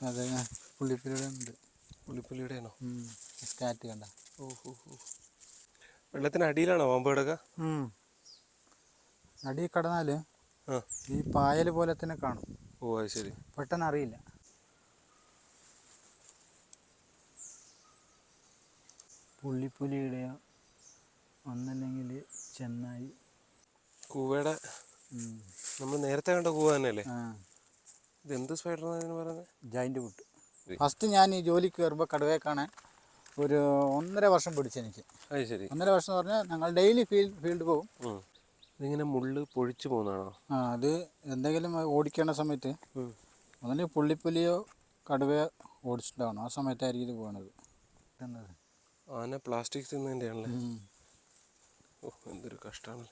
അതെ പുള്ളിപ്പുലിയുടെ ഉണ്ട് പുള്ളിപ്പുലിയുടെ ആണോ സ്കാറ്റ് കണ്ട. ഓ ഹോ ഹോ. വെള്ളത്തിന് അടിയിലാണോ പാമ്പ് കിടക്കുക അടി കടന്നാൽ ഈ പായൽ പോലെ തന്നെ കാണും. ഓ അത് ശരി. പെട്ടെന്ന് അറിയില്ല. പുള്ളിപ്പുലിയുടെയോ ഒന്നല്ലെങ്കിൽ ചെന്നായി. കൂവയുടെ. നമ്മൾ നേരത്തെ കണ്ട കൂവ തന്നെയല്ലേ? ആ. ഇത് എന്ത് സ്പൈഡർ പറയുന്നത് ജോയിന്റ് പുട്ട് ഫസ്റ്റ് ഞാൻ ഈ ജോലിക്ക് കയറുമ്പോൾ കടുവയെ കാണാൻ ഒരു ഒന്നര വർഷം പിടിച്ചെനിക്ക്. അത് ശരി. ഒന്നര വർഷം എന്ന് പറഞ്ഞാൽ ഞങ്ങൾ ഡെയിലി ഫീൽഡ് ഫീൽഡ് പോകും. ഉം. ഇതിങ്ങനെ മുള്ള് പൊഴിച്ചു പോകുന്നതാണോ? ആ അത് എന്തെങ്കിലും ഓടിക്കേണ്ട സമയത്ത് ഒന്നിൽ പുള്ളിപ്പുലിയോ കടുവയോ ഓടിച്ചിട്ടുണ്ടാവണം ആ സമയത്തായിരിക്കും ഇത് പോകണത് ആന പ്ലാസ്റ്റിക് തിന്നതിന്റെയാണല്ലേ ഉം. ഓ എന്തൊരു കഷ്ടമാണ്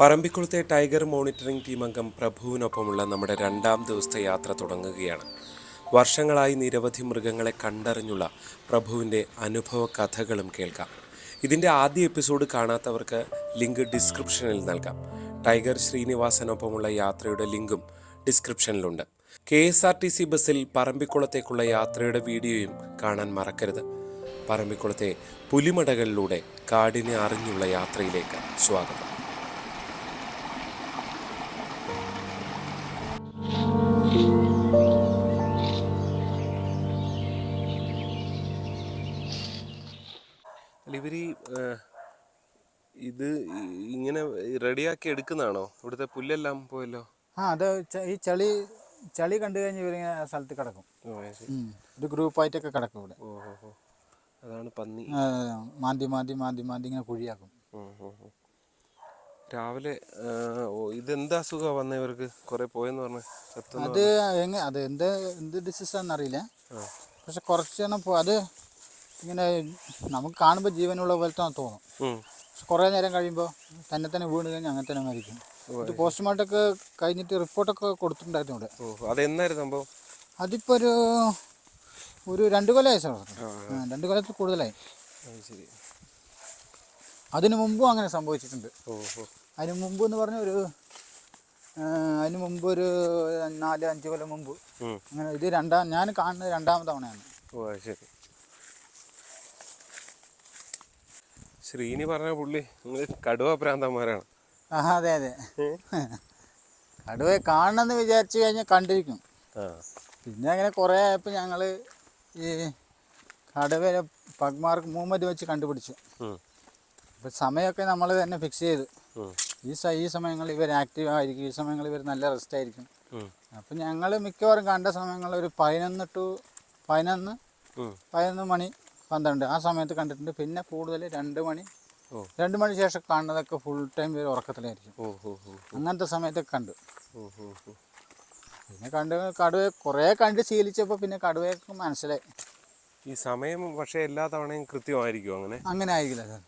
പറമ്പിക്കുളത്തെ ടൈഗർ മോണിറ്ററിംഗ് ടീം അംഗം പ്രഭുവിനൊപ്പമുള്ള നമ്മുടെ രണ്ടാം ദിവസത്തെ യാത്ര തുടങ്ങുകയാണ്. വർഷങ്ങളായി നിരവധി മൃഗങ്ങളെ കണ്ടറിഞ്ഞുള്ള പ്രഭുവിന്റെ അനുഭവ കഥകളും കേൾക്കാം. ഇതിന്റെ ആദ്യ എപ്പിസോഡ് കാണാത്തവർക്ക് ലിങ്ക് ഡിസ്ക്രിപ്ഷനിൽ നൽകാം. ടൈഗർ ശ്രീനിവാസനൊപ്പമുള്ള യാത്രയുടെ ലിങ്കും ഡിസ്ക്രിപ്ഷനിലുണ്ട്. K S R T C ബസ്സിൽ പറമ്പിക്കുളത്തേക്കുള്ള യാത്രയുടെ വീഡിയോയും കാണാൻ മറക്കരുത്. പറമ്പിക്കുളത്തെ പുലിമടകളിലൂടെ കാടിനെ അറിഞ്ഞുള്ള യാത്രയിലേക്ക് സ്വാഗതം. ഇത് ഇങ്ങനെ റെഡിയാക്കി എടുക്കുന്നതാണോ? ഇവിടുത്തെ പുല്ലെല്ലാം പോയല്ലോ? ആ അത് ഈ ചളി ചളി കണ്ടു കഴിഞ്ഞാൽ ഇവരിങ്ങനെ ആ സ്ഥലത്ത് കിടക്കും. ഒരു ഗ്രൂപ്പായിട്ടൊക്കെ കിടക്കും ഇവിടെ. ഓ ഹോ ഹോ. അതാണ് പന്നി. ആ, മാന്തി മാന്തി മാന്തി മാന്തി ഇങ്ങനെ കുഴിയാക്കും. ഉം, ഉം, ഉം. രാവിലെ ആ, ഓ ഇതെന്താ അസുഖമാണ് വന്ന ഇവർക്ക്? കുറെ പോയെന്ന് പറഞ്ഞു ചത്തെന്ന് അത് എങ്ങനെ അത് എന്ത് എന്ത് ഡിസീസാന്ന് അറിയില്ല. ആ. പക്ഷെ കുറച്ചെണ്ണം പോ അത് ഇങ്ങനെ നമുക്ക് കാണുമ്പോൾ ജീവനുള്ള പോലത്തെ തോന്നും. ഉം. കുറേ നേരം കഴിയുമ്പോൾ തന്നെ തന്നെ വീണ് കഴിഞ്ഞാൽ അങ്ങനെ തന്നെ മരിക്കും. ഇത് പോസ്റ്റ്മോർട്ടമൊക്കെ കഴിഞ്ഞിട്ട് റിപ്പോർട്ടൊക്കെ കൊടുത്തിട്ടുണ്ടായിരുന്നു ഇവിടെ. ഓ അതെന്നായിരുന്നു സംഭവം? അതിപ്പോൾ ഒരു ഒരു രണ്ട് കൊല്ലമായി സാർ. രണ്ട് കൊല്ലത്തിൽ കൂടുതലായി. ശരി. അതിനു മുമ്പും അങ്ങനെ സംഭവിച്ചിട്ടുണ്ട്. ഓ അതിന് മുമ്പ് എന്ന് പറഞ്ഞ ഒരു അതിന് മുമ്പ് ഒരു നാല് അഞ്ച് കൊല്ലം മുമ്പ്. അങ്ങനെ ഇത് രണ്ടാം ഞാൻ കാണുന്നത് രണ്ടാമത് തവണയാണ്. ഓ ശരി. ശ്രീനി പറഞ്ഞ പുള്ളി നിങ്ങൾ കടുവ പ്രാന്തന്മാരാണ് ആ അതെ അതെ. കടുവയെ കാണണമെന്ന് വിചാരിച്ചു കഴിഞ്ഞാൽ കണ്ടിരിക്കും. പിന്നെ അങ്ങനെ കുറേ ആയപ്പോൾ ഞങ്ങൾ ഈ കടുവയെ പഗ്മാർക്ക് മൂവ്മെന്റ് വെച്ച് കണ്ടുപിടിച്ചു. അപ്പം സമയമൊക്കെ നമ്മൾ തന്നെ ഫിക്സ് ചെയ്തു. ഈ ഈ സമയങ്ങളിൽ ഇവർ ആക്റ്റീവ് ആയിരിക്കും ഈ സമയങ്ങളിൽ ഇവർ നല്ല റെസ്റ്റ് ആയിരിക്കും. അപ്പം ഞങ്ങൾ മിക്കവാറും കണ്ട സമയങ്ങളിൽ ഒരു പതിനൊന്ന് ടു പതിനൊന്ന്. പതിനൊന്ന് മണി പന്ത്രണ്ട്. ആ സമയത്ത് കണ്ടിട്ടുണ്ട്. പിന്നെ കൂടുതൽ രണ്ട് മണി. രണ്ട് മണി ശേഷം കാണുന്നതൊക്കെ ഫുൾ ടൈം ഇവർ ഉറക്കത്തിലായിരിക്കും. അങ്ങനത്തെ സമയത്തൊക്കെ കണ്ടു. പിന്നെ കണ്ട് കടുവയെ കുറേ കണ്ട് ശീലിച്ചപ്പോൾ പിന്നെ കടുവയൊക്കെ മനസ്സിലായി. ഈ സമയം പക്ഷേ എല്ലാ തവണയും കൃത്യമായിരിക്കും അങ്ങനെ? അങ്ങനെ ആയിരിക്കില്ല സാർ.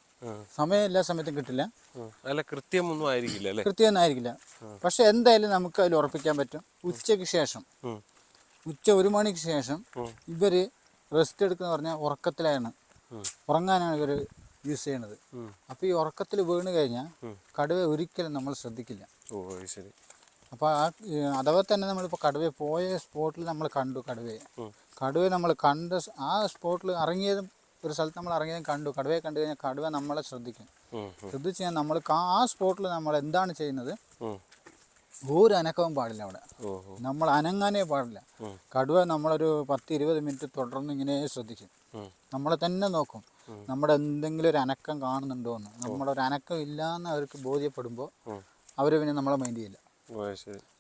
സമയം എല്ലാ സമയത്തും കിട്ടില്ല. അല്ല കൃത്യമൊന്നും ആയിരിക്കില്ല അല്ലേ? കൃത്യമൊന്നും ആയിരിക്കില്ല. പക്ഷെ എന്തായാലും നമുക്ക് അതിൽ ഉറപ്പിക്കാൻ പറ്റും. ഉച്ചയ്ക്ക് ശേഷം ഉച്ച ഒരു മണിക്ക് ശേഷം ഉം. റെസ്റ്റ് എടുക്കുന്ന പറഞ്ഞാൽ ഉറക്കത്തിലാണ്. ഉറങ്ങാനാണ് ഇവർ യൂസ് ചെയ്യണത്. അപ്പൊ അപ്പോൾ ഈ ഉറക്കത്തിൽ വീണ് കഴിഞ്ഞാൽ. കടുവ ഒരിക്കലും നമ്മൾ ശ്രദ്ധിക്കില്ല. ഓ ശരി. അപ്പോൾ ആ അഥവാ തന്നെ നമ്മളിപ്പോൾ കടുവയെ പോയ സ്പോട്ടിൽ നമ്മൾ കണ്ടു കടുവയെ. കടുവ കടുവയെ നമ്മൾ കണ്ട ആ സ്പോട്ടിൽ ഇറങ്ങിയതും ഒരു സ്ഥലത്ത് നമ്മൾ ഇറങ്ങിയതും കണ്ടു. കടുവയെ കണ്ടു കഴിഞ്ഞാൽ കടുവ നമ്മളെ ശ്രദ്ധിക്കും. ശ്രദ്ധിച്ച് കഴിഞ്ഞാൽ നമ്മൾ ആ സ്പോട്ടിൽ നമ്മൾ എന്താണ് ചെയ്യുന്നത്. ഒരു അനക്കവും പാടില്ല അവിടെ. നമ്മൾ അനങ്ങാനേ പാടില്ല. കടുവ നമ്മളൊരു പത്ത് ഇരുപത് മിനിറ്റ് തുടർന്ന് ഇങ്ങനെ ശ്രദ്ധിക്കും. നമ്മളെ തന്നെ നോക്കും. നമ്മുടെ എന്തെങ്കിലും ഒരു അനക്കം കാണുന്നുണ്ടോ എന്ന്. നമ്മുടെ ഒരു അനക്കം ഇല്ലാന്ന് അവർക്ക് ബോധ്യപ്പെടുമ്പോൾ. അവർ പിന്നെ നമ്മളെ മൈൻഡ് ചെയ്യില്ല.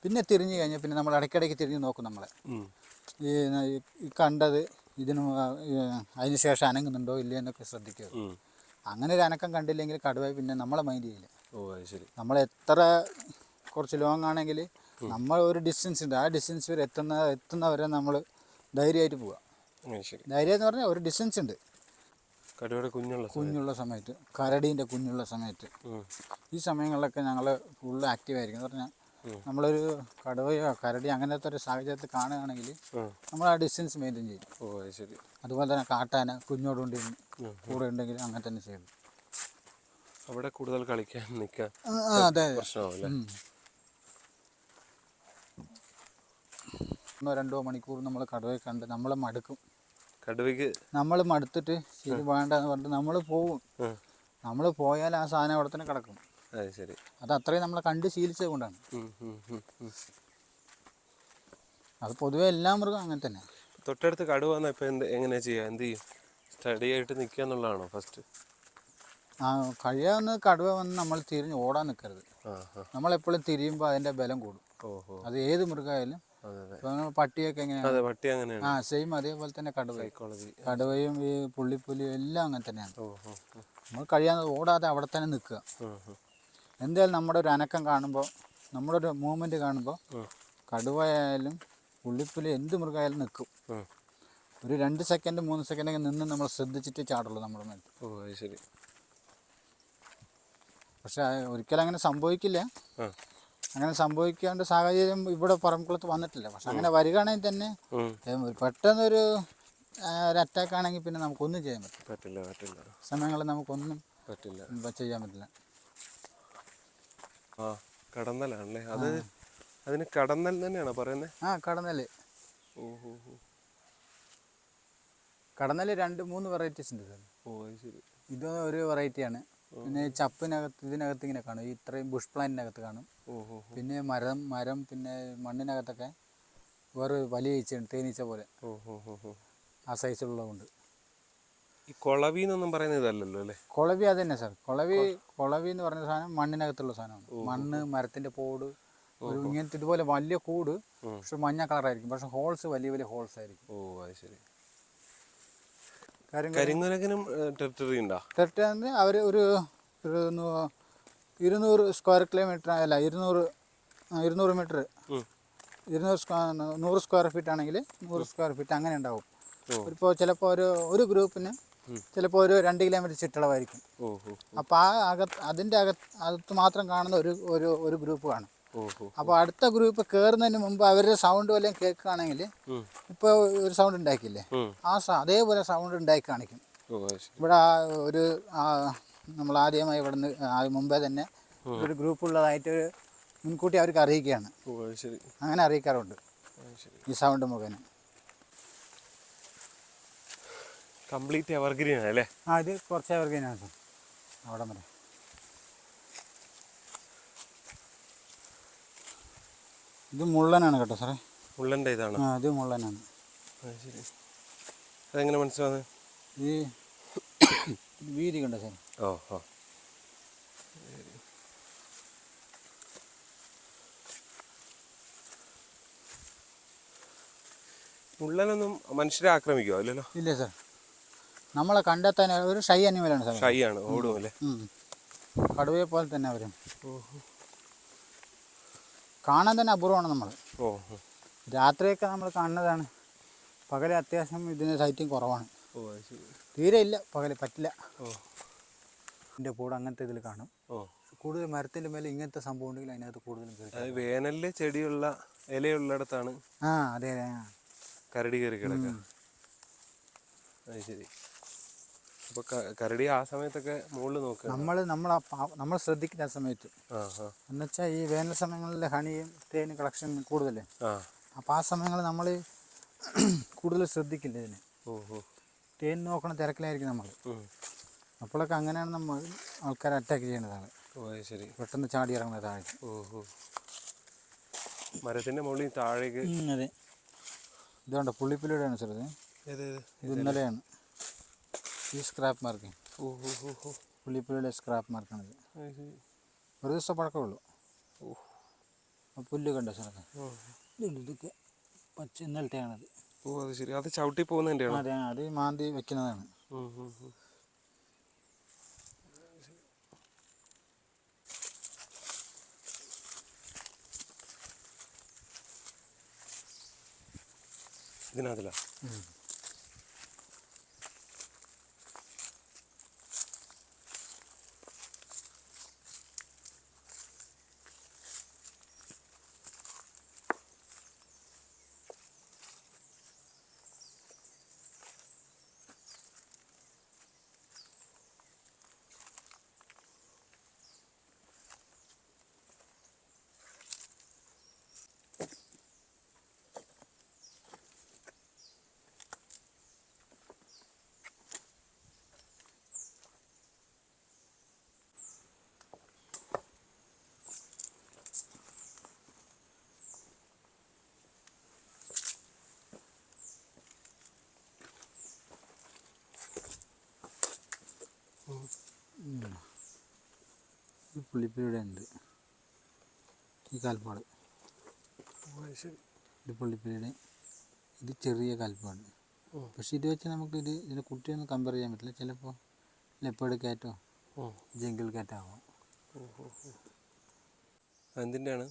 പിന്നെ തിരിഞ്ഞു കഴിഞ്ഞാൽ പിന്നെ നമ്മൾ ഇടയ്ക്കിടയ്ക്ക് തിരിഞ്ഞു നോക്കും നമ്മളെ. ഈ കണ്ടത് ഇതിന് അതിന് ശേഷം അനങ്ങുന്നുണ്ടോ ഇല്ലയോ എന്നൊക്കെ ശ്രദ്ധിക്കുക. അങ്ങനെ ഒരു അനക്കം കണ്ടില്ലെങ്കിൽ കടുവ പിന്നെ നമ്മളെ മൈൻഡ് ചെയ്യില്ല. ഓ ശരി. നമ്മൾ എത്ര കുറച്ച് ലോങ് ആണെങ്കിൽ നമ്മൾ ഒരു ഡിസ്റ്റൻസ് ഉണ്ട്. ആ ഡിസ്റ്റൻസ് വരെ എത്തുന്ന എത്തുന്നവരെ നമ്മൾ ധൈര്യമായിട്ട് ശരി. ധൈര്യം എന്ന് പറഞ്ഞാൽ ഒരു ഡിസ്റ്റൻസ് ഉണ്ട്. കടുവയുടെ കുഞ്ഞുള്ള. കുഞ്ഞുള്ള സമയത്ത് കരടീന്റെ കുഞ്ഞുള്ള സമയത്ത്. ഈ സമയങ്ങളിലൊക്കെ ഞങ്ങൾ ഫുള്ള് ആക്റ്റീവ് ആയിരിക്കും. എന്ന് പറഞ്ഞാൽ നമ്മളൊരു കടുവയോ കരടി അങ്ങനത്തെ ഒരു സാഹചര്യത്തിൽ കാണുകയാണെങ്കിൽ. നമ്മൾ ആ ഡിസ്റ്റൻസ് മെയിന്റെയിൻ ചെയ്യും. ഓ ശരി. അതുപോലെ തന്നെ കാട്ടാന കുഞ്ഞോടുണ്ടി കൂടെ ഉണ്ടെങ്കിൽ അങ്ങനെ തന്നെ ചെയ്യും. അവിടെ കൂടുതൽ കളിക്കാൻ നിൽക്കാൻ അതെ പ്രശ്നമാവില്ലേ ഒന്നോ രണ്ടോ മണിക്കൂർ നമ്മൾ കടുവയെ കണ്ട് നമ്മൾ മടുക്കും. കടുവയ്ക്ക്? നമ്മൾ മടുത്തിട്ട് ശരി വേണ്ട എന്ന് പറഞ്ഞിട്ട് നമ്മൾ പോവും. നമ്മൾ പോയാൽ ആ സാധനം അവിടെ തന്നെ കിടക്കും. ശരി. അത് അത്രയും നമ്മളെ കണ്ട് ശീലിച്ചത് കൊണ്ടാണ്. അത് പൊതുവെ എല്ലാ മൃഗം അങ്ങനെ തന്നെ. തൊട്ടടുത്ത് കടുവ ഇപ്പം എന്ത് എങ്ങനെയാ ചെയ്യാ? എന്ത് ചെയ്യും? സ്റ്റഡി ആയിട്ട് നിൽക്കുക എന്നുള്ളതാണോ ഫസ്റ്റ് ആ കഴിയാവുന്ന കടുവ വന്ന് നമ്മൾ തിരിഞ്ഞ് ഓടാൻ നിൽക്കരുത് നമ്മൾ എപ്പോഴും നമ്മളെപ്പോഴും തിരിയുമ്പോൾ അതിന്റെ ബലം കൂടും. അത് ഏത് മൃഗമായാലും പട്ടിയൊക്കെ എങ്ങനെയാണ് പട്ടി അങ്ങനെയാണ്. ആ സെയിം അതേപോലെ തന്നെ കടുവ കടുവയും ഈ പുള്ളിപ്പുലിയും എല്ലാം അങ്ങനെ തന്നെയാണ്. നമ്മൾ കഴിയാതെ ഓടാതെ അവിടെ തന്നെ നിൽക്കുക. എന്തായാലും നമ്മുടെ ഒരു അനക്കം കാണുമ്പോൾ നമ്മുടെ ഒരു മൂവ്മെന്റ് കാണുമ്പോൾ കടുവയായാലും പുള്ളിപ്പുലി എന്ത് മൃഗമായാലും നിൽക്കും. ഒരു രണ്ട് സെക്കൻഡ് മൂന്ന് സെക്കൻഡ് ഒക്കെ നിന്ന് നമ്മൾ ശ്രദ്ധിച്ചിട്ട് ചാടുള്ളൂ നമ്മുടെ മേൽ. ഓ ശരി. പക്ഷെ ഒരിക്കലും അങ്ങനെ സംഭവിക്കില്ല. അങ്ങനെ സംഭവിക്കേണ്ട സാഹചര്യം ഇവിടെ പറമ്പുളത്ത് വന്നിട്ടില്ല. പക്ഷെ അങ്ങനെ വരികയാണെങ്കിൽ തന്നെ പെട്ടെന്നൊരു ഒരു അറ്റാക്ക് ആണെങ്കിൽ പിന്നെ നമുക്കൊന്നും ചെയ്യാൻ പറ്റില്ല. പറ്റില്ല പറ്റില്ല. സമയങ്ങളിൽ നമുക്കൊന്നും പറ്റില്ല. ചെയ്യാൻ പറ്റില്ല. ആ കടന്നലാണല്ലേ? അത് അതിന് കടന്നൽ തന്നെയാണോ പറയുന്നത് ആ കടന്നൽ ഓഹോ കടന്നൽ രണ്ട് മൂന്ന് വെറൈറ്റീസ് ഉണ്ട് സാർ. ഓ ശരി. ഇത് ഒരു വെറൈറ്റിയാണ് പിന്നെ ചപ്പിനകത്ത് ഇതിനകത്ത് ഇങ്ങനെ കാണും. ഇത്രയും ബുഷ് പ്ലാന്റിനകത്ത് കാണും. പിന്നെ മരം മരം പിന്നെ മണ്ണിനകത്തൊക്കെ വേറെ വലിയ ഈച്ചയുണ്ട് തേനീച്ച പോലെ. ആ സൈസിലുള്ളതുണ്ട് ഈ കൊളവി എന്നൊന്നും പറയുന്ന ഇതല്ലല്ലോ അല്ലേ? കൊളവി അത് തന്നെ സാർ. കൊളവി കൊളവി എന്ന് പറയുന്ന സാധനം മണ്ണിനകത്തുള്ള സാധനമാണ്. മണ്ണ് മരത്തിന്റെ പോട് ഒരു ഇങ്ങനത്തെ ഇതുപോലെ വലിയ കൂട് പക്ഷെ മഞ്ഞ കളറായിരിക്കും. പക്ഷെ ഹോൾസ് വലിയ വലിയ ഹോൾസ് ആയിരിക്കും. ഓ അത് ശരി. കരിങ്ങനകനും ടെറിട്ടറി ഉണ്ടോ? ടെറിട്ടറി അവർ ഒരു ഒരു ഇരുന്നൂറ് സ്ക്വയർ കിലോമീറ്റർ അല്ല ഇരുന്നൂറ് ഇരുന്നൂറ് മീറ്റർ. ഇരുന്നൂറ് സ്ക്വയർ നൂറ് സ്ക്വയർ ഫീറ്റ് ആണെങ്കിൽ നൂറ് സ്ക്വയർ ഫീറ്റ് അങ്ങനെ ഉണ്ടാവും. ഇപ്പോൾ ചിലപ്പോൾ ഒരു ഒരു ഗ്രൂപ്പിന് ചിലപ്പോൾ ഒരു രണ്ട് കിലോമീറ്റർ ചുറ്റളവായിരിക്കും. അപ്പം അപ്പോൾ ആ അകത്ത് അതിന്റെ അകത്ത് അകത്ത് മാത്രം കാണുന്ന ഒരു ഒരു ഒരു ഗ്രൂപ്പ് കാണും. അപ്പോൾ അടുത്ത ഗ്രൂപ്പ് കയറുന്നതിന് മുമ്പ് അവരുടെ സൗണ്ട് വല്ലതും കേൾക്കുകയാണെങ്കിൽ. ഇപ്പോൾ ഒരു സൗണ്ട് ഉണ്ടാക്കിയില്ലേ? ആ അതേപോലെ സൗണ്ട് ഉണ്ടാക്കി കാണിക്കും. ഇവിടെ ആ ഒരു നമ്മൾ ആദ്യമായി ഇവിടെ നിന്ന് മുമ്പേ തന്നെ ഒരു ഗ്രൂപ്പ് ഉള്ളതായിട്ട് മുൻകൂട്ടി അവർക്ക് അറിയിക്കുകയാണ്. അങ്ങനെ അറിയിക്കാറുണ്ട് ഈ സൗണ്ട് മുഖേന. കംപ്ലീറ്റ് എവർഗ്രീൻ അല്ലേ? ആ ഇത് കുറച്ച് അവർക്ക് തന്നെയാണ് അവിടെ വരെ. ഇത് മുള്ളനാണ് കേട്ടോ സാറേ. മുള്ളന്റെ ഇതാണ്. ആ ഇത് മുള്ളനാണ്. ശരി. അതെങ്ങനെ മനസ്സിലാവുന്നത്? ഈ വീതി കണ്ടോ സാർ ഓ ഓ. മുള്ളനൊന്നും മനുഷ്യരെ ആക്രമിക്കുമോ അല്ലല്ലോ ഇല്ല സാർ. നമ്മളെ കണ്ടെത്താൻ ഒരു ഷൈ അനിമലാണ് സാർ ഷൈ ആണ് ഓടും അല്ലേ? കടുവയെ പോലെ തന്നെ അവരും. കാണാൻ തന്നെ അപൂർവമാണ് നമ്മൾ ഓ. രാത്രിയൊക്കെ നമ്മൾ കാണുന്നതാണ്. പകലെ അത്യാവശ്യം ഇതിന് സൈറ്റിങ് കുറവാണ്. ഓ തീരെ ഇല്ല പകൽ പറ്റില്ല. ഓ. ഇതിന്റെ കൂടെ അങ്ങനത്തെ ഇതിൽ കാണും. ഓ. കൂടുതൽ മരത്തിന്റെ മേലെ ഇങ്ങനത്തെ സംഭവം ഉണ്ടെങ്കിൽ അതിനകത്ത് കൂടുതലും വേനലിൽ ചെടിയുള്ള ഇലയുള്ളിടത്താണ് ആ അതെ അതെ. കരടി കയറി കിടക്കുക. അത് ശരി. അപ്പൊ കരടി ആ സമയത്തൊക്കെ മുകളിൽ നോക്കുക. നമ്മൾ നമ്മൾ നമ്മൾ ശ്രദ്ധിക്കുന്ന ആ സമയത്ത് എന്നുവെച്ചാൽ ഈ വേനൽ സമയങ്ങളിൽ ഹണിയും തേനും കളക്ഷൻ കൂടുതലേ. അപ്പൊ അപ്പോൾ ആ സമയങ്ങളിൽ നമ്മൾ കൂടുതൽ ശ്രദ്ധിക്കില്ല ഇതിന്. ഓ ഓ തേൻ നോക്കണ തിരക്കിലായിരിക്കും നമ്മൾ. അപ്പോഴൊക്കെ അങ്ങനെയാണ് നമ്മൾ ആൾക്കാരെ അറ്റാക്ക് ചെയ്യുന്നതാണ് ഓ ശരി. പെട്ടെന്ന് ചാടി ഇറങ്ങുന്ന താഴെ ഓ ഓ മരത്തിന്റെ മുകളിൽ താഴേക്ക്. അതെ. ഇതുകൊണ്ട് പുള്ളിപ്പുലിയുടെയാണ് ചെറുത് ഇത്. ഇന്നലെയാണ്. ഈ സ്ക്രാപ്പ് മാർക്ക് പുള്ളിപ്പുലിയുടെ സ്ക്രാപ്പ് മാർക്കാണിത് ഒരു ദിവസം പഴക്കമേ ഉള്ളൂ. ഓ ആ പുല്ല് കണ്ടോ ചെറുത് ഇതൊക്കെ പച്ച ഇന്നലത്തെയാണത്. ഓ അത് ശരി. അത് ചവിട്ടി അതെ അത് മാന്തി വെക്കുന്നതാണ്. ഇതിനകത്തില്ല ഈ പുള്ളിപ്പുലിയുടെ ഉണ്ട്. ഈ കാൽപ്പാട്. ഇത് പുള്ളിപ്പുലിയുടെ ഇത് ചെറിയ കാൽപ്പാട്. പക്ഷെ ഇത് വെച്ച് നമുക്ക് ഇത് ഇതിന്റെ കുട്ടിയൊന്നും കമ്പയർ ചെയ്യാൻ പറ്റില്ല. ചിലപ്പോൾ ലെപ്പേഡ് കാറ്റോ. ജംഗിൾ കാറ്റാവാം എന്തിന്റെയാണ്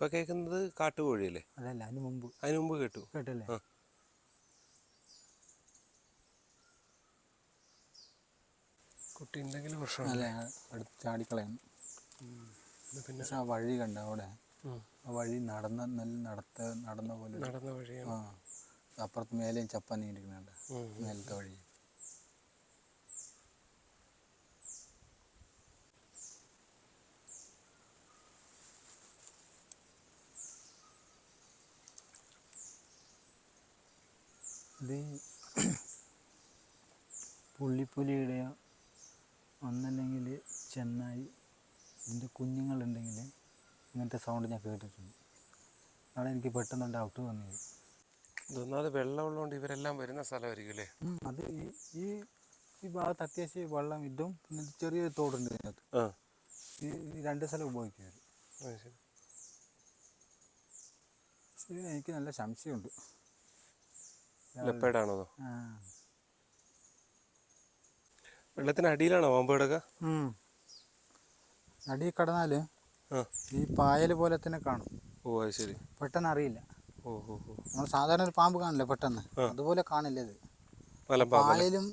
ഇപ്പൊ കേൾക്കുന്നത് കാട്ടുകോഴിയല്ലേ? അതല്ല അതിന് മുമ്പ്. അതിന് മുമ്പ് കേട്ടു. കേട്ടല്ലേ? ആ. കുട്ടി ഉണ്ടെങ്കിൽ പ്രശ്നം അല്ല അടുത്ത് ചാടിക്കളയണം. പിന്നെ? പക്ഷെ ആ വഴി കണ്ട അവിടെ? ഉം. ആ വഴി നടന്ന നല്ല നടത്ത നടന്ന പോലെ ഒരു- നടന്ന വഴിയാണ്. ആ. അപ്പുറത്ത് മേലെയും ചപ്പാൻ ഇരിക്കുന്നുണ്ട്. ഉം. മേലത്തെ വഴി. ഇത് പുള്ളിപ്പുലിയുടെയോ ഒന്നല്ലെങ്കിൽ ചെന്നായി ഇതിന്റെ കുഞ്ഞുങ്ങളുണ്ടെങ്കിൽ ഇങ്ങനത്തെ സൗണ്ട് ഞാൻ കേട്ടിട്ടുണ്ട്. അവിടെ എനിക്ക് പെട്ടെന്ന് ഡൗട്ട് വന്നത്. ഇതൊന്നാമത് വെള്ളമുള്ളതുകൊണ്ട് ഇവരെല്ലാം വരുന്ന സ്ഥലമായിരിക്കും അല്ലേ? അത് ഈ- ഈ ഭാഗത്ത് അത്യാവശ്യം വെള്ളം ഇതും പിന്നെ ചെറിയൊരു തോടുണ്ട് ഇതിനകത്ത്. ഈ രണ്ട് സ്ഥലം ഉപയോഗിക്കും ശരി. ശരി എനിക്ക് നല്ല സംശയമുണ്ട്. ലെപ്പേഡാണോ വെള്ളത്തിന് അടിയിലാണോ പാമ്പ് ഉം. അടിയിൽ കടന്നാൽ ഈ പായൽ പോലെ തന്നെ കാണും. ഓ അത് ശരി. പെട്ടെന്ന് അറിയില്ല ഓ ഓ. നമ്മൾ സാധാരണ ഒരു പാമ്പ് കാണില്ല പെട്ടെന്ന്? അതുപോലെ കാണില്ല ഇത്. പായലും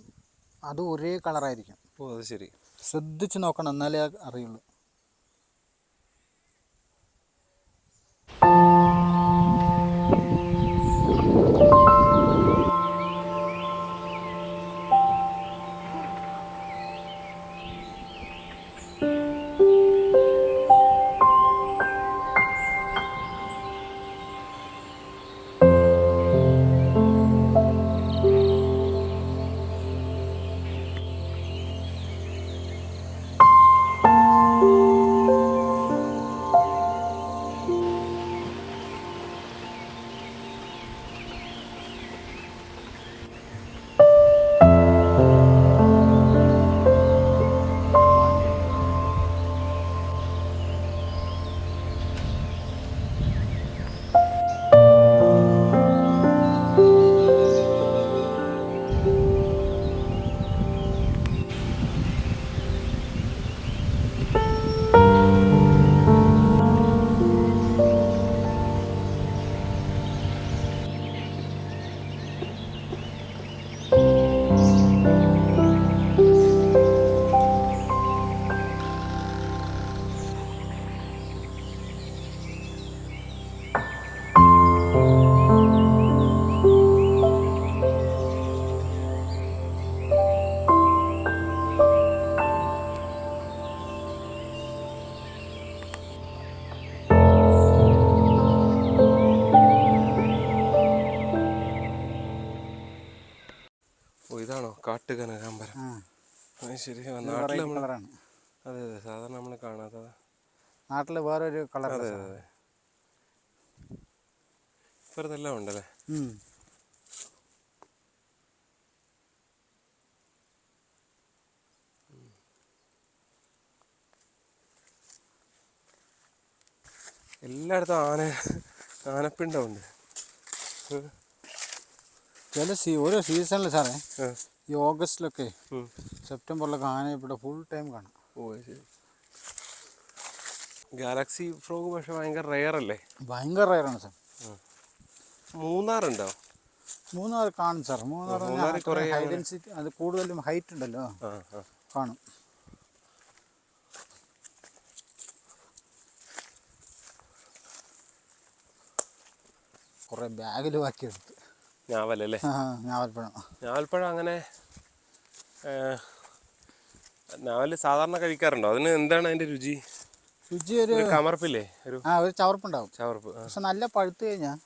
അത് ഒരേ കളറായിരിക്കും. ഓ അത് ശരി. ശ്രദ്ധിച്ച് നോക്കണം എന്നാലേ അറിയുള്ളൂ. ശരി. നാട്ടിൽ നാട്ടിൽ നമ്മൾ കളറാണ്. അതെ അതെ സാധാരണ നമ്മൾ കാണാത്തത്. നാട്ടിൽ വേറൊരു കളർ അതെ അതെ. ഇപ്പുറത്തെല്ലാം ഉണ്ടല്ലേ. എല്ലായിടത്തും ആന ആനപ്പിണ്ടമുണ്ട്. ചില സീ ഓരോ സീസണിൽ സാറേ. ഈ ഓഗസ്റ്റിലൊക്കെ. സെപ്റ്റംബറിലൊക്കെ ആന ഇവിടെ ഫുൾ ടൈം കാണാം. ഓ ശരി. ഗാലക്സി ഫ്രോഗ് പക്ഷെ ഭയങ്കര റെയർ അല്ലേ? ഭയങ്കര റയറാണ് സാർ. മൂന്നാറുണ്ടോ? മൂന്നാർ കാണും സാർ. മൂന്നാർ അത് കൂടുതലും ഹൈറ്റ് ഉണ്ടല്ലോ. കാണും. കുറേ ബാഗിൽ ബാക്കിയെടുത്ത് ഞാവലല്ലേ? ഞാവൽപ്പഴം. ഞാവൽപ്പഴം അങ്ങനെ ഞാവൽ സാധാരണ കഴിക്കാറുണ്ടോ? അതിന് എന്താണ് അതിന്റെ രുചി? രുചി ഒരു കമർപ്പില്ലേ? ഒരു ആ ഒരു ചവർപ്പുണ്ടാവും. ചവർപ്പ് പക്ഷെ നല്ല പഴുത്ത് കഴിഞ്ഞാൽ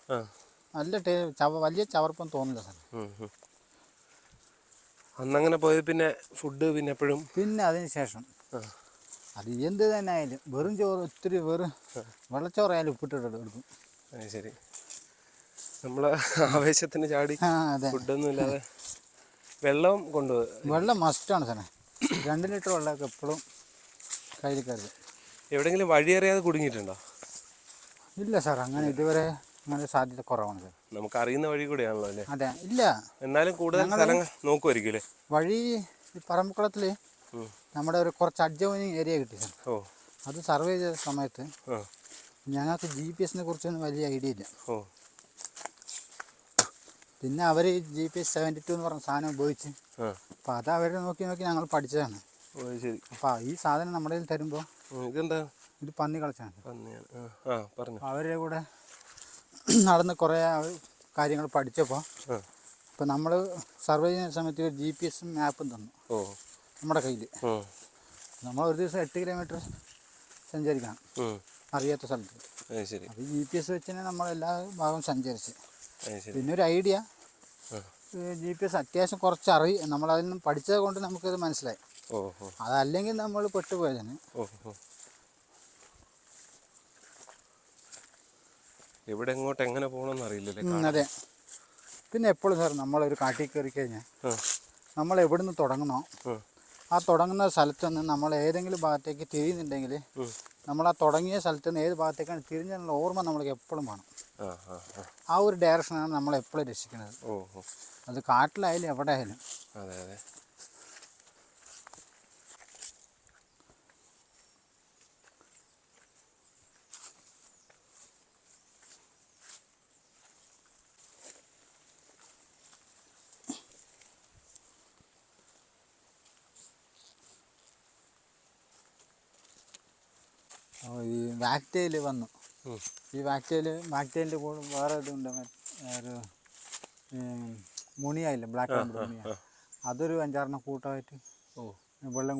നല്ല ടേ വലിയ ചവർപ്പൊന്നും തോന്നില്ല സാർ. അന്നങ്ങനെ പോയത് പിന്നെ ഫുഡ് പിന്നെ എപ്പോഴും? പിന്നെ അതിന് ശേഷം. അത് എന്ത് തന്നെ ആയാലും വെറും ചോറ് ഒത്തിരി വെറും വെള്ളച്ചോറായാലും ഉപ്പിട്ടിട്ട് എടുക്കും. ശരി. നമ്മൾ ആവേശത്തിന് ചാടി ഫുഡൊന്നും ഇല്ലാതെ വെള്ളം കൊണ്ടുപോകും വെള്ളം മസ്റ്റാണ് സാറേ. രണ്ട് ലിറ്റർ വെള്ളമൊക്കെ എപ്പോഴും കയ്യിൽ കരുത്. എവിടെയെങ്കിലും വഴിയറിയാതെ കുടുങ്ങിയിട്ടുണ്ടോ? ഇല്ല സാർ അങ്ങനെ ഇതുവരെ അങ്ങനെ സാധ്യത കുറവാണ് സാർ. നമുക്ക് അറിയുന്ന വഴി കൂടെയാണല്ലോ അല്ലേ? അതെ ഇല്ല. എന്നാലും കൂടുതൽ സ്ഥലങ്ങൾ നോക്കുമായിരിക്കും വഴി ഈ പറമ്പുക്കുളത്തിൽ നമ്മുടെ ഒരു കുറച്ച് അഡ്ജോയിനിങ് ഏരിയ കിട്ടി സാർ. ഓ. അത് സർവേ ചെയ്ത സമയത്ത് ഞങ്ങൾക്ക് ജി പി എസിനെ കുറിച്ചൊന്നും വലിയ ഐഡിയ ഇല്ല. ഓ. പിന്നെ അവർ G P S seventy two എന്ന് പറഞ്ഞ സാധനം ഉപയോഗിച്ച്. അപ്പം അപ്പോൾ അത് അവർ നോക്കി നോക്കി ഞങ്ങൾ പഠിച്ചതാണ്. ശരി. അപ്പോൾ ഈ സാധനം നമ്മുടെ കയ്യിൽ തരുമ്പോൾ ഇതെന്താ? ഇത് പന്നി കളിച്ചാണ്. പന്നിയാണ്. പറഞ്ഞു. അവരുടെ കൂടെ നടന്ന് കുറേ കാര്യങ്ങൾ പഠിച്ചപ്പോൾ ഇപ്പം ഇപ്പോൾ നമ്മൾ സർവേ ചെയ്യുന്ന സമയത്ത് ഒരു ജി പി എസും മാപ്പും തന്നു. നമ്മുടെ കയ്യിൽ നമ്മൾ ഒരു ദിവസം എട്ട് കിലോമീറ്റർ സഞ്ചരിക്കണം. അറിയാത്ത സ്ഥലത്ത്. അപ്പോൾ ജി പി എസ് വെച്ച് തന്നെ നമ്മൾ എല്ലാ ഭാഗവും സഞ്ചരിച്ച്. പിന്നെ ഒരു ഐഡിയ. ജി പി എസ് അത്യാവശ്യം കുറച്ച് അറി നമ്മളതിൽ നിന്ന് പഠിച്ചത് കൊണ്ട് നമുക്കത് മനസ്സിലായി. അതല്ലെങ്കിൽ നമ്മൾ പെട്ടുപോയതിന്. എവിടെ എങ്ങോട്ട് എങ്ങനെ പോകണമെന്ന് അറിയില്ലല്ലേ അതെ. പിന്നെ എപ്പോഴും സാർ നമ്മളൊരു കാട്ടിൽ കയറി കഴിഞ്ഞാൽ നമ്മൾ എവിടെ നിന്ന് തുടങ്ങണോ ആ. തുടങ്ങുന്ന സ്ഥലത്ത് നിന്ന് നമ്മൾ ഏതെങ്കിലും ഭാഗത്തേക്ക് തിരിയുന്നുണ്ടെങ്കിൽ. നമ്മൾ ആ തുടങ്ങിയ സ്ഥലത്ത് നിന്ന് ഏത് ഭാഗത്തേക്കാണ് തിരിഞ്ഞുള്ള ഓർമ്മ നമ്മൾക്ക് എപ്പോഴും വേണം. ആ ഒരു ഡയറക്ഷനാണ് നമ്മളെപ്പോഴും രക്ഷിക്കുന്നത്. അത് കാട്ടിലായാലും എവിടെ ആയാലും ഈ വാക്ടയിൽ വന്നു. ഈ വാക്ടയിൽ വാക്ടയിലിന്റെ കൂടെ വേറെ ഇതുണ്ട് ഒരു മുണിയായില്ലേ? Black and മുണിയ. അതൊരു അഞ്ചാറെണ്ണം കൂട്ടമായിട്ട് ഓ. വെള്ളം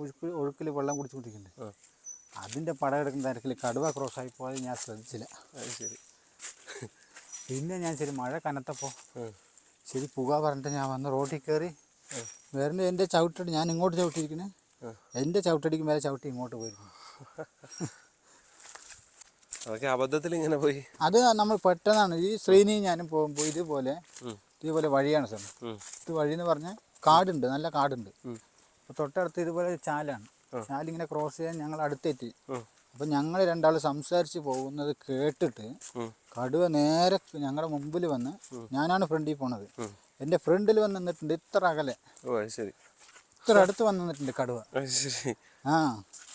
ഒഴുക്ക് ഒഴുക്കിൽ വെള്ളം കുടിച്ചുകൊണ്ടിരിക്കുന്നുണ്ട്. അതിന്റെ പടം എടുക്കുന്ന തിരക്കിൽ കടുവ ക്രോസ് ആയി പോയത് ഞാൻ ശ്രദ്ധിച്ചില്ല. ശരി. പിന്നെ ഞാൻ ശരി മഴ കനത്തപ്പോൾ. ശരി പുക പറഞ്ഞിട്ട് ഞാൻ വന്ന് റോട്ടിൽ കയറി വേറെ എന്റെ ചവിട്ടടി ഞാൻ ഇങ്ങോട്ട് ചവിട്ടിയിരിക്കുന്നത്. എന്റെ ചവിട്ടടിക്കും വരെ ചവിട്ടി ഇങ്ങോട്ട് പോയിരിക്കുന്നു. അതൊക്കെ അബദ്ധത്തിൽ ഇങ്ങനെ പോയി. അത് നമ്മൾ പെട്ടെന്നാണ്. ഈ ശ്രീനി ഞാനും പോകുമ്പോൾ ഇതുപോലെ ഇതുപോലെ വഴിയാണ് സാർ. ഇത് വഴി എന്ന് പറഞ്ഞാൽ കാടുണ്ട് നല്ല കാടുണ്ട്. തൊട്ടടുത്ത് ഇതുപോലെ ചാലാണ്. ചാലിങ്ങനെ ക്രോസ് ചെയ്യാൻ ഞങ്ങൾ അടുത്തെത്തി. അപ്പൊ ഞങ്ങൾ രണ്ടാൾ സംസാരിച്ച് പോകുന്നത് കേട്ടിട്ട്. കടുവ നേരെ ഞങ്ങളുടെ മുമ്പിൽ വന്ന് ഞാനാണ് ഫ്രണ്ടിൽ പോണത്. എന്റെ ഫ്രണ്ടിൽ വന്ന് നിന്നിട്ടുണ്ട് ഇത്ര അകലെ. ഇത്ര അടുത്ത് വന്നിട്ടുണ്ട് നിന്നിട്ടുണ്ട് കടുവ. ആ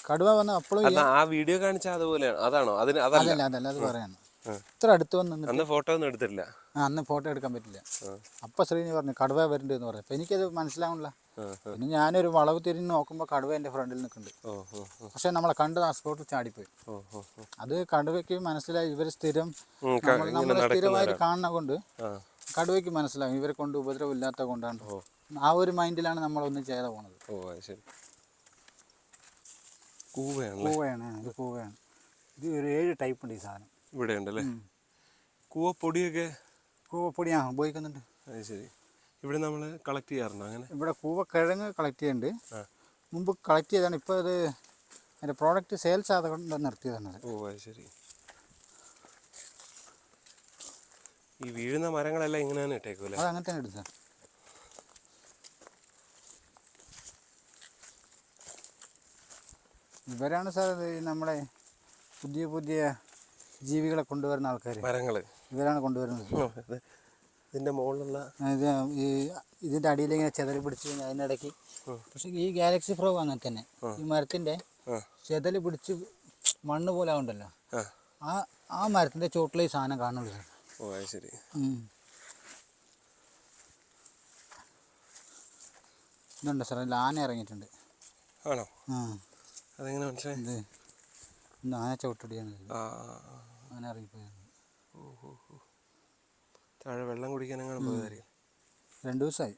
കടുവ വന്ന് അപ്പോഴും അല്ല ആ വീഡിയോ കാണിച്ച അതുപോലെയാണ് അതാണോ? അതിന് അതല്ല. അതല്ല അതല്ല അത് പറയാണ്. ഇത്ര അടുത്ത് വന്ന് നിന്നിട്ട് അന്ന് ഫോട്ടോ ഒന്നും എടുത്തില്ല ആ അന്ന് ഫോട്ടോ എടുക്കാൻ പറ്റില്ല. അപ്പൊ ശ്രീനി പറഞ്ഞു കടുവ വരുന്നുണ്ട് എന്ന് പറയാം. അപ്പം എനിക്കത് മനസ്സിലാവണില്ല. പിന്നെ ഞാനൊരു വളവ് തിരിഞ്ഞ് നോക്കുമ്പോൾ കടുവ എന്റെ ഫ്രണ്ടിൽ നിൽക്കുന്നുണ്ട്. പക്ഷെ നമ്മളെ കണ്ട് ആ സ്പോട്ട് ചാടിപ്പോയി. അത് കടുവയ്ക്ക് മനസ്സിലായി ഇവർ സ്ഥിരം നമ്മൾ സ്ഥിരമായിട്ട് കാണുന്ന കൊണ്ട് കടുവയ്ക്ക് മനസ്സിലാവും ഇവരെ കൊണ്ട് ഉപദ്രവം ഇല്ലാത്ത കൊണ്ടാണ് ആ ഒരു മൈൻഡിലാണ് നമ്മളൊന്നും ചെയ്ത പോണത്. ഓ ശരി. കൂവയാണല്ലേ? കൂവയാണ് ഇത് കൂവയാണ്. ഇത് ഒരു ഏഴ് ടൈപ്പ് ഉണ്ട് ഈ സാധനം. ഇവിടെ ഉണ്ടല്ലേ. കൂവപ്പൊടിയൊക്കെ കൂവപ്പൊടി ആ ഉപയോഗിക്കുന്നുണ്ട്. അത് ശരി. ഇവിടെ നമ്മൾ കളക്ട് ചെയ്യാറുണ്ടോ അങ്ങനെ? ഇവിടെ കൂവക്കിഴങ്ങ് കളക്ട് ചെയ്യുന്നുണ്ട്. മുമ്പ് കളക്ട് ചെയ്താണ് ഇപ്പോൾ അത് അതിന്റെ പ്രോഡക്റ്റ് സെയിൽസ് ആയതുകൊണ്ട് നിർത്തിയതാണ് ഓ അത് ശരി. ഈ വീഴുന്ന മരങ്ങളെല്ലാം ഇങ്ങനെ തന്നെ ഇട്ടേക്കൂല്ലേ അത് അങ്ങനെ തന്നെ ഇടും സാർ. ഇവരാണ് സാർ നമ്മളെ പുതിയ പുതിയ ജീവികളെ കൊണ്ടുവരുന്ന ആൾക്കാർ മരങ്ങൾ. ഇവരാണ് കൊണ്ടുവരുന്നത്. ഇതിന്റെ ഇത് ഇതിന്റെ മുകളിലുള്ള ഇത് ഈ ഇതിന്റെ അടിയിൽ ഇങ്ങനെ ചെതൽ പിടിച്ച് കഴിഞ്ഞാൽ അതിനിടയ്ക്ക് പക്ഷേ ഈ ഗാലക്സി ഫ്രോ അങ്ങനെ തന്നെ. ഈ മരത്തിന്റെ ചെതൽ ചെതൽ പിടിച്ച് മണ്ണ് പോലെ ആവുണ്ടല്ലോ. ആ. ആ മരത്തിന്റെ മരത്തിന്റെ ചോട്ടിലെ ഈ സാധനം കാണുള്ളൂ ഓ ശരി. ഇതുണ്ട് സാർ? അതിൽ ആന ഇറങ്ങിയിട്ടുണ്ട്. ആണോ? ആ. അതെങ്ങനെ മനസ്സിലായി? ആന ചവിട്ടടിയാണ്. ആ. ആന ഇറങ്ങിപ്പോയത് താഴെ വെള്ളം കുടിക്കാൻ അങ്ങനെ പോയതായിരിക്കും രണ്ട് ദിവസമായി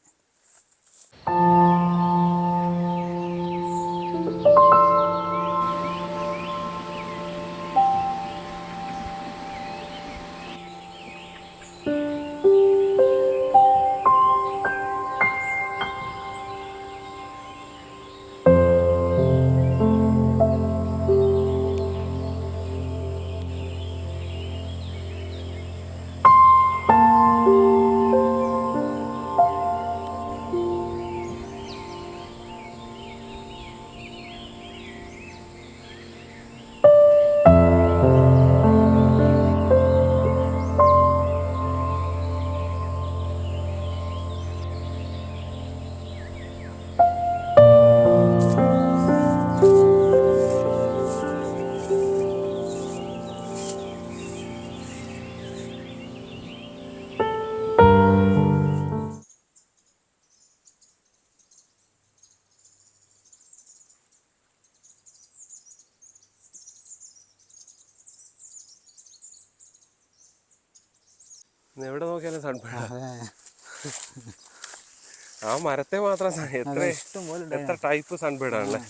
നോക്കിയാലും സൺബേഡ് ആ മരത്തെ മാത്രം എത്ര എത്ര ടൈപ്പ് സൺബേഡ് ആണല്ലേ?